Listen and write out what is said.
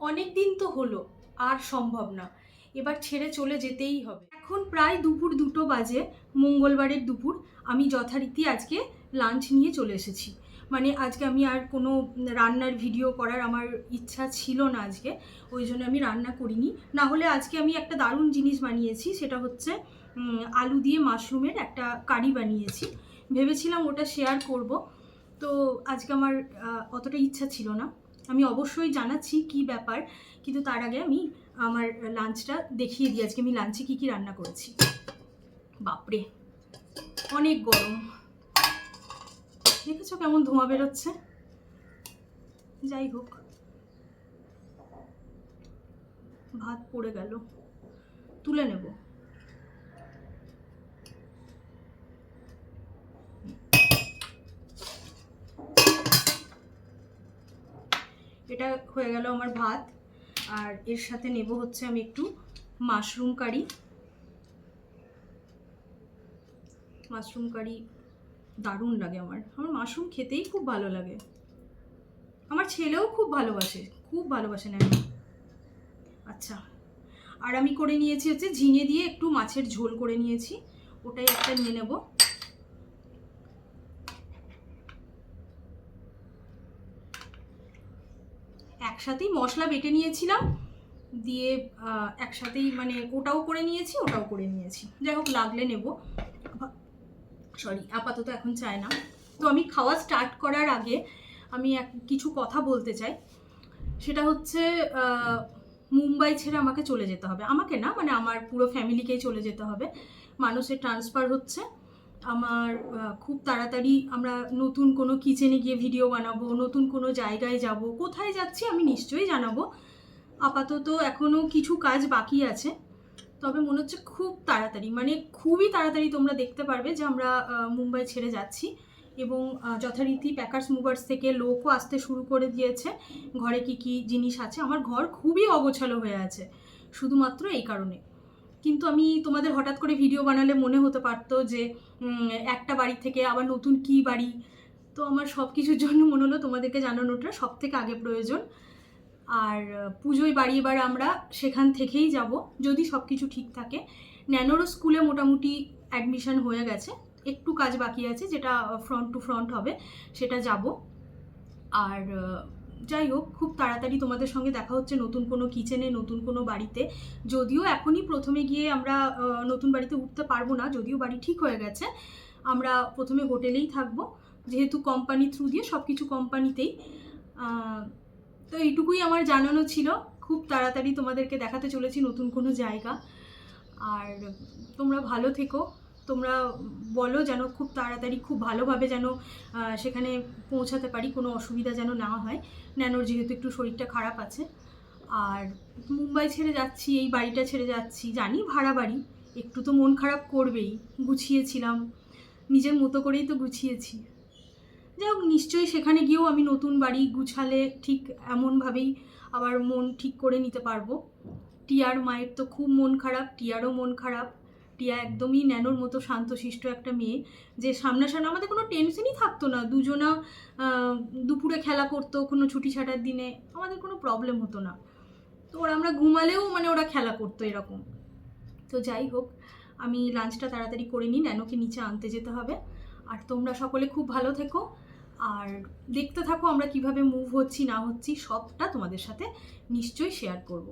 অনেক দিন তো হলো, আর সম্ভব না। এবার ছেড়ে চলে যেতেই হবে। এখন প্রায় দুপুর দুটো বাজে, মঙ্গলবারের দুপুর। আমি যথারীতি আজকে লাঞ্চ নিয়ে চলে এসেছি। মানে আজকে আমি আর কোনো রান্নার ভিডিও করার আমার ইচ্ছা ছিল না আজকে, ওই জন্য আমি রান্না করিনি। না হলে আজকে আমি একটা দারুণ জিনিস বানিয়েছি, সেটা হচ্ছে আলু দিয়ে মাশরুমের একটা কারি বানিয়েছি। ভেবেছিলাম ওটা শেয়ার করব। তো আজকে আমার অতটা ইচ্ছা ছিল না। আমি অবশ্যই জানাচ্ছি কি ব্যাপার, কিন্তু তার আগে আমি আমার লাঞ্চটা দেখিয়ে দিই। আজকে আমি লাঞ্চে কী কী রান্না করেছি। বাপরে, অনেক গরম। দেখেছ কেমন ধোঁয়া বেরোচ্ছে? যাই হোক। ভাত পড়ে গেল। তুলে নেব। এটা হয়ে গেল আমার ভাত। আর এর সাথে নেব হচ্ছে আমি একটু মাশরুম কারি। মাশরুম কারি দারুণ লাগে আমার। আমার মাশরুম খেতেই খুব ভালো লাগে। আমার ছেলেও খুব ভালোবাসে খুব ভালোবাসে না আচ্ছা আর আমি করে নিয়েছি হচ্ছে ঝিঙে দিয়ে একটু মাছের ঝোল করে নিয়েছি। ওটাই একটা নিয়ে নেব। একসাথেই মশলা বেটে নিয়েছিলাম। দিয়ে একসাথেই মানে ওটাও করে নিয়েছি, ওটাও করে নিয়েছি। যাই হোক, লাগলে নেব। সরি আপাতত এখন চায় না। তো আমি খাওয়া স্টার্ট করার আগে আমি এক, কিছু কথা বলতে চাই। সেটা হচ্ছে মুম্বাই ছেড়ে আমাকে চলে যেতে হবে। আমাকে না মানে আমার পুরো ফ্যামিলিকেই চলে যেতে হবে। মানুষের ট্রান্সফার হচ্ছে। আমার খুব তাড়াতাড়ি আমরা নতুন কোনো কিচেনে গিয়ে ভিডিও বানাবো, নতুন কোনো জায়গায় যাব। কোথায় যাচ্ছি আমি নিশ্চয়ই জানাব। আপাতত এখনও কিছু কাজ বাকি আছে। তবে মনে হচ্ছে খুব তাড়াতাড়ি মানে খুবই তাড়াতাড়ি তোমরা দেখতে পারবে যে আমরা মুম্বাই ছেড়ে যাচ্ছি। এবং যথারীতি প্যাকার্স মুভার্স থেকে লোকও আসতে শুরু করে দিয়েছে। ঘরে কি কি জিনিস আছে? আমার ঘর খুবই অগোছালো হয়ে আছে। শুধুমাত্র এই কারণে। কিন্তু আমি তোমাদের হঠাৎ করে ভিডিও বানালে মনে হতে পারতো যে একটা বাড়ি থেকে আবার নতুন কি বাড়ি? তো আমার সব কিছুর জন্য মনে হলো তোমাদেরকে জানানোটা সব থেকে আগে প্রয়োজন। আর পুজোয় বাড়ি এবার আমরা সেখান থেকেই যাব, যদি সব কিছু ঠিক থাকে। ন্যানোরো স্কুলে মোটামুটি অ্যাডমিশন হয়ে গেছে। একটু কাজ বাকি আছে, যেটা ফ্রন্ট টু ফ্রন্ট হবে, সেটা যাব। আর যাই হোক, খুব তাড়াতাড়ি তোমাদের সঙ্গে দেখা হচ্ছে নতুন কোনো কিচেনে নতুন কোনো বাড়িতে। যদিও এখনই প্রথমে গিয়ে আমরা নতুন বাড়িতে উঠতে পারব না, যদিও বাড়ি ঠিক হয়ে গেছে। আমরা প্রথমে হোটেলেই থাকব, যেহেতু কোম্পানি থ্রু দিয়ে সব কিছু কোম্পানিতেই তো এইটুকুই আমার জানানো ছিল। খুব তাড়াতাড়ি তোমাদেরকে দেখাতে চলেছি নতুন কোনো জায়গা। আর তোমরা ভালো থেকো। তোমরা বলো যেন খুব তাড়াতাড়ি, খুব ভালোভাবে যেন সেখানে পৌঁছাতে পারি, কোনো অসুবিধা যেন না হয়। ন্যানোর যেহেতু একটু শরীরটা খারাপ আছে। আর মুম্বাই ছেড়ে যাচ্ছি, এই বাড়িটা ছেড়ে যাচ্ছি, জানি ভাড়া বাড়ি, একটু তো মন খারাপ করবেই, গুছিয়েছিলাম, নিজের মতো করেই তো গুছিয়েছি। যাই হোক নিশ্চয়ই সেখানে গিয়েও আমি নতুন বাড়ি গুছালে ঠিক এমনভাবেই আবার মন ঠিক করে নিতে পারব। টিয়ার মায়ের তো খুব মন খারাপ, টিয়ারও মন খারাপ। টিয়া একদমই ন্যানোর মতো শান্তশিষ্ট একটা মেয়ে, যে সামনাসামনি আমাদের কোনো টেনশনই থাকতো না। দুজনা দুপুরে খেলা করতো, কোনো ছুটি ছাটার দিনে, আমাদের কোনো প্রবলেম হতো না। তো ওরা আমরা ঘুমালেও মানে ওরা খেলা করতো এরকম। তো যাই হোক, আমি লাঞ্চটা তাড়াতাড়ি করে নিই, ন্যানোকে নিচে আনতে যেতে হবে। আর তোমরা সকলে খুব ভালো থেকো। আর দেখতে থাকো আমরা কীভাবে মুভ হচ্ছি, না হচ্ছি, সবটা তোমাদের সাথে নিশ্চয়ই শেয়ার করব।